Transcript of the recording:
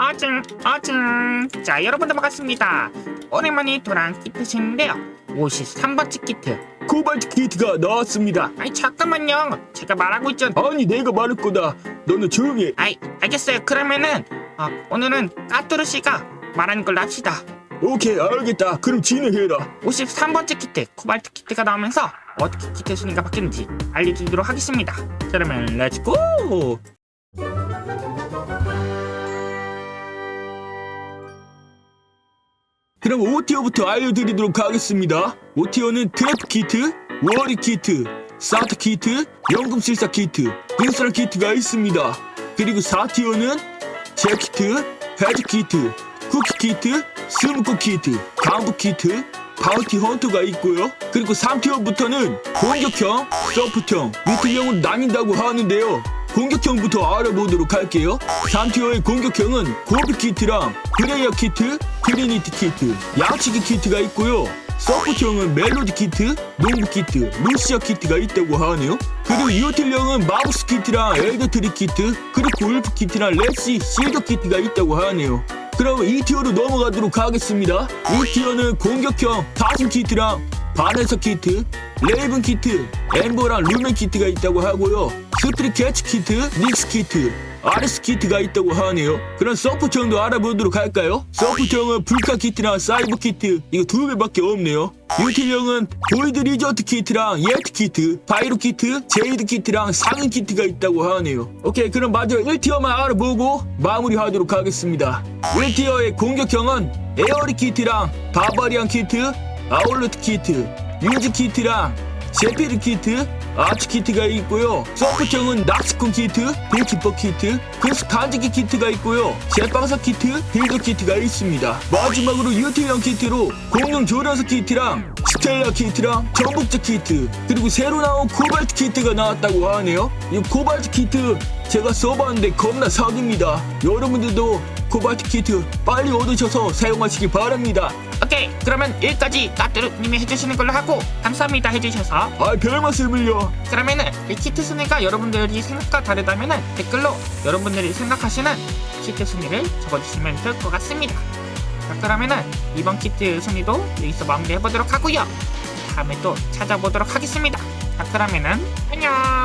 어증 어증 자 여러분들 반갑습니다 오랜만에 돌아온 키트신데요 53번째 키트 코발트 키트가 나왔습니다. 아이 잠깐만요 제가 말하고 있죠 아니 내가 말할 거다. 너는 조용히. 해. 아이 알겠어요 그러면은 어, 오늘은 까뚜르 씨가 말하는 걸로 합시다 오케이 알겠다. 그럼 진행해라. 53번째 키트 코발트 키트가 나오면서 어떻게 키트 순위가 바뀌는지 알려드리도록 하겠습니다 자, 그러면 렛츠고 그럼 5티어부터 알려드리도록 하겠습니다. 5티어는 트랩 키트, 워리 키트, 사트 키트, 연금 실사 키트, 인스라 키트가 있습니다. 그리고 4티어는 잭키트, 헤드 키트, 쿠키 키트, 스무코 키트, 강부 키트, 바우티 헌터가 있고요. 그리고 3티어부터는 공격형, 서프형, 위트형으로 나뉜다고 하는데요. 공격형부터 알아보도록 할게요. 3티어의 공격형은 고비 키트랑 그레이어 키트, 트리니티 키트, 양치기 키트가 있고요. 서포트형은 멜로디 키트, 농부 키트, 루시아 키트가 있다고 하네요. 그리고 이오틸형은 마우스 키트랑 엘더트리 키트, 그리고 울프 키트랑 렉시 실드 키트가 있다고 하네요. 그럼 2티어로 넘어가도록 하겠습니다. 2티어는 공격형 다심 키트랑 바네서 키트, 레이븐 키트, 엠버랑 루멘 키트가 있다고 하고요. 스트리 캐치 키트, 닉스 키트, 아레스 키트가 있다고 하네요. 그럼 서포트형도 알아보도록 할까요? 서포트형은 불카 키트랑 사이버 키트 이거 두 개밖에 없네요. 유틸형은 보이드 리조트 키트랑 예트 키트, 바이로 키트, 제이드 키트랑 상인 키트가 있다고 하네요. 오케이 그럼 마저 1티어만 알아보고 마무리하도록 하겠습니다. 1티어의 공격형은 에어리 키트랑 바바리안 키트, 아울렛 키트, 유즈 키트랑 제피르 키트, 아치 키트가 있고요. 서프형은 낚시콘 키트, 빌키퍼 키트, 크스 간지기 키트가 있고요. 제빵사 키트, 빌더 키트가 있습니다. 마지막으로 유틸형 키트로 공룡 조련사 키트랑 스텔라 키트랑 전복자 키트 그리고 새로 나온 코발트 키트가 나왔다고 하네요. 이 코발트 키트 제가 써봤는데 겁나 사기입니다. 여러분들도 코발트 키트 빨리 얻으셔서 사용하시기 바랍니다. 오케이 그러면 여기까지 까뚜르님이 해주시는 걸로 하고 감사합니다 해주셔서 아, 별 말씀을요. 그러면은 이 키트 순위가 여러분들이 생각과 다르다면은 댓글로 여러분들이 생각하시는 키트 순위를 적어주시면 될 것 같습니다. 자, 그러면은 이번 키트 순위도 여기서 마무리해보도록 하고요. 다음에 또 찾아보도록 하겠습니다. 자, 그러면은 안녕.